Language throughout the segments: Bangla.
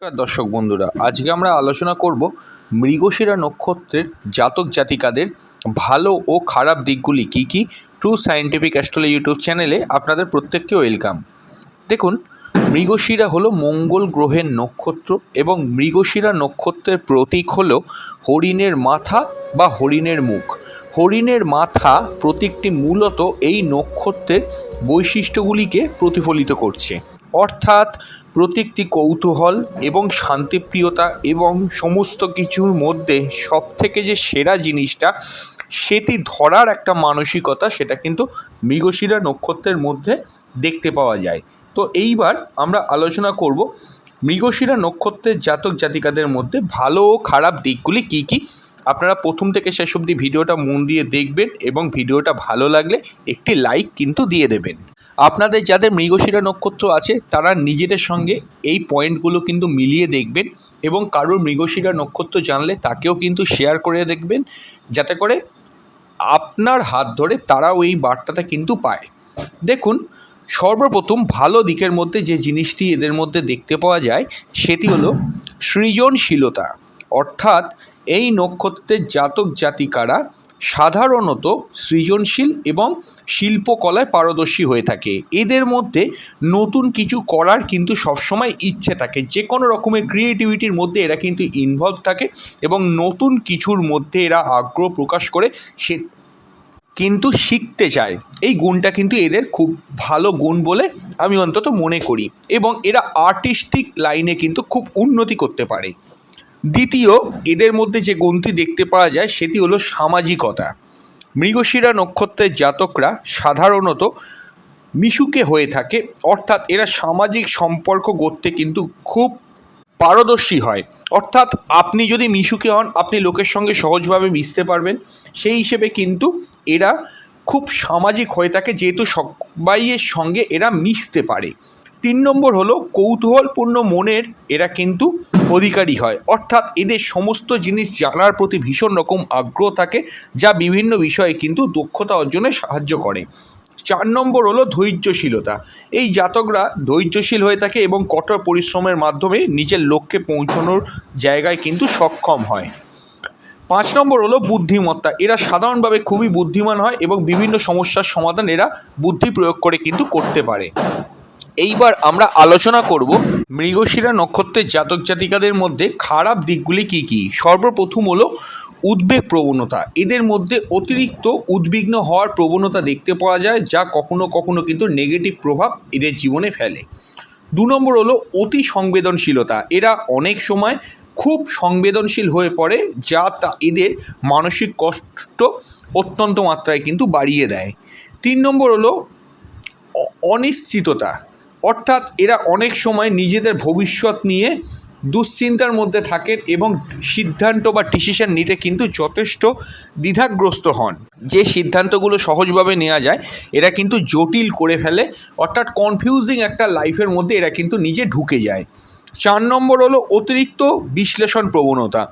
নমস্কার দর্শক বন্ধুরা, আজকে আমরা আলোচনা করব মৃগশিরা নক্ষত্রের জাতক জাতিকাদের ভালো ও খারাপ দিকগুলি কী কী? ট্রু সায়েন্টিফিক অ্যাস্ট্রোলজি ইউটিউব চ্যানেলে আপনাদের প্রত্যেককে ওয়েলকাম দেখুন, মৃগশিরা হলো মঙ্গল গ্রহের নক্ষত্র এবং মৃগশিরা নক্ষত্রের প্রতীক হলো হরিণের মাথা বা হরিণের মুখ। হরিণের মাথা প্রতীকটি মূলত এই নক্ষত্রের বৈশিষ্ট্যগুলিকে প্রতিফলিত করছে। অর্থাৎ প্রতীকটি কৌতূহল এবং শান্তিপ্রিয়তা এবং সমস্ত কিছুর মধ্যে সবথেকে যে সেরা জিনিসটা, সেটি ধরার একটা মানসিকতা সেটা কিন্তু মৃগশিরা নক্ষত্রের মধ্যে দেখতে পাওয়া যায়। তো এইবার আমরা আলোচনা করব মৃগশিরা নক্ষত্রের জাতক জাতিকাদের মধ্যে ভালো ও খারাপ দিকগুলি কী কী? আপনারা প্রথম থেকে শেষ অবধি ভিডিওটা মন দিয়ে দেখবেন এবং ভিডিওটা ভালো লাগলে একটি লাইক কিন্তু দিয়ে দেবেন। আপনাদের যাদের মৃগশিরা নক্ষত্র আছে, তারা নিজেদের সঙ্গে এই পয়েন্টগুলো কিন্তু মিলিয়ে দেখবেন এবং কারোর মৃগশিরা নক্ষত্র জানলে তাকেও কিন্তু শেয়ার করে দেখবেন, যাতে করে আপনার হাত ধরে তারাও এই বার্তাটা কিন্তু পায়। দেখুন, সর্বপ্রথম ভালো দিকের মধ্যে যে জিনিসটি এদের মধ্যে দেখতে পাওয়া যায়, সেটি হলো সৃজনশীলতা। অর্থাৎ এই নক্ষত্রের জাতক জাতিকারা সাধারণত সৃজনশীল এবং শিল্পকলায় পারদর্শী হয়ে থাকে। এদের মধ্যে নতুন কিছু করার কিন্তু সবসময় ইচ্ছে থাকে। যে কোনো রকমের ক্রিয়েটিভিটির মধ্যে এরা কিন্তু ইনভলভ থাকে এবং নতুন কিছুর মধ্যে এরা আগ্রহ প্রকাশ করে সে কিন্তু শিখতে চায়। এই গুণটা কিন্তু এদের খুব ভালো গুণ বলে আমি অন্তত মনে করি এবং এরা আর্টিস্টিক লাইনে কিন্তু খুব উন্নতি করতে পারে। দ্বিতীয়, এদের মধ্যে যে গুণটি দেখতে পাওয়া যায় সেটি হলো সামাজিকতা। মৃগশিরা নক্ষত্রের জাতকরা সাধারণত মিশুকে হয়ে থাকে, অর্থাৎ এরা সামাজিক সম্পর্ক গড়তে কিন্তু খুব পারদর্শী হয়। অর্থাৎ আপনি যদি মিশুকে হন, আপনি লোকের সঙ্গে সহজভাবে মিশতে পারবেন। সেই হিসেবে কিন্তু এরা খুব সামাজিক হয়ে থাকে, যেহেতু সবাইয়ের সঙ্গে এরা মিশতে পারে। তিন নম্বর হলো কৌতূহলপূর্ণ মনের এরা কিন্তু অধিকারী হয়। অর্থাৎ এদের সমস্ত জিনিস জানার প্রতি ভীষণ রকম আগ্রহ থাকে, যা বিভিন্ন বিষয়ে কিন্তু দক্ষতা অর্জনে সাহায্য করে। চার নম্বর হলো ধৈর্যশীলতা। এই জাতকরা ধৈর্যশীল হয়ে থাকে এবং কঠোর পরিশ্রমের মাধ্যমে নিজের লক্ষ্যে পৌঁছানোর জায়গায় কিন্তু সক্ষম হয়। পাঁচ নম্বর হলো বুদ্ধিমত্তা। এরা সাধারণভাবে খুবই বুদ্ধিমান হয় এবং বিভিন্ন সমস্যার সমাধান এরা বুদ্ধি প্রয়োগ করে কিন্তু করতে পারে। এইবার আমরা আলোচনা করব মৃগশিরা নক্ষত্রের জাতক জাতিকাদের মধ্যে খারাপ দিকগুলি কি কি? সর্বপ্রথম হলো উদ্বেগ প্রবণতা। এদের মধ্যে অতিরিক্ত উদ্বিগ্ন হওয়ার প্রবণতা দেখতে পাওয়া যায়, যা কখনো কখনো কিন্তু নেগেটিভ প্রভাব এদের জীবনে ফেলে। দু নম্বর হলো অতি সংবেদনশীলতা। এরা অনেক সময় খুব সংবেদনশীল হয়ে পড়ে, যা তা এদের মানসিক কষ্ট অত্যন্ত মাত্রায় কিন্তু বাড়িয়ে দেয়। তিন নম্বর হলো অনিশ্চিততা। অর্থাৎ এরা অনেক সময় নিজেদের ভবিষ্যৎ নিয়ে দুশ্চিন্তার মধ্যে থাকেন এবং সিদ্ধান্ত বা ডিসিশন নিতে কিন্তু যথেষ্ট দ্বিধাগ্রস্ত হন। যে সিদ্ধান্তগুলো সহজভাবে নেওয়া যায়, এরা কিন্তু জটিল করে ফেলে, অর্থাৎ কনফিউজিং একটা লাইফের মধ্যে এরা কিন্তু নিজে ঢুকে যায়। চার নম্বর হলো অতিরিক্ত বিশ্লেষণ প্রবণতা।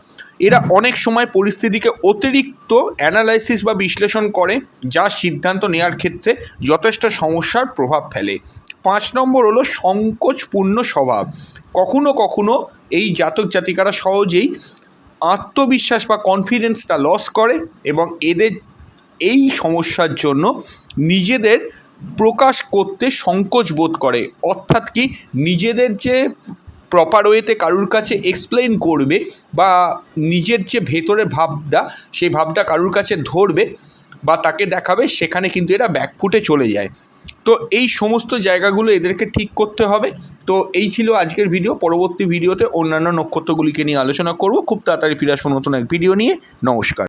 এরা অনেক সময় পরিস্থিতিকে অতিরিক্ত অ্যানালাইসিস বা বিশ্লেষণ করে, যা সিদ্ধান্ত নেওয়ার ক্ষেত্রে যথেষ্ট সমস্যার প্রভাব ফেলে। পাঁচ নম্বর হলো সংকোচপূর্ণ স্বভাব। কখনো কখনো এই জাতক জাতিকারা সহজেই আত্মবিশ্বাস বা কনফিডেন্সটা লস করে এবং এদের এই সমস্যার জন্য নিজেদের প্রকাশ করতে সংকোচ বোধ করে। অর্থাৎ কি, নিজেদের যে প্রপার ওয়েতে কারুর কাছে এক্সপ্লেন করবে বা নিজের যে ভেতরে ভাবটা, সেই ভাবটা কারুর কাছে ধরবে বা তাকে দেখাবে, সেখানে কিন্তু এরা ব্যাকফুটে চলে যায়। তো এই সমস্ত জায়গাগুলো এদেরকে ঠিক করতে হবে। তো এই ছিল আজকের ভিডিও পরবর্তী ভিডিওতে অন্যান্য নক্ষত্রগুলিকে নিয়ে আলোচনা করব। খুব তাড়াতাড়ি ফিরে আসব নতুন এক ভিডিও নিয়ে। নমস্কার।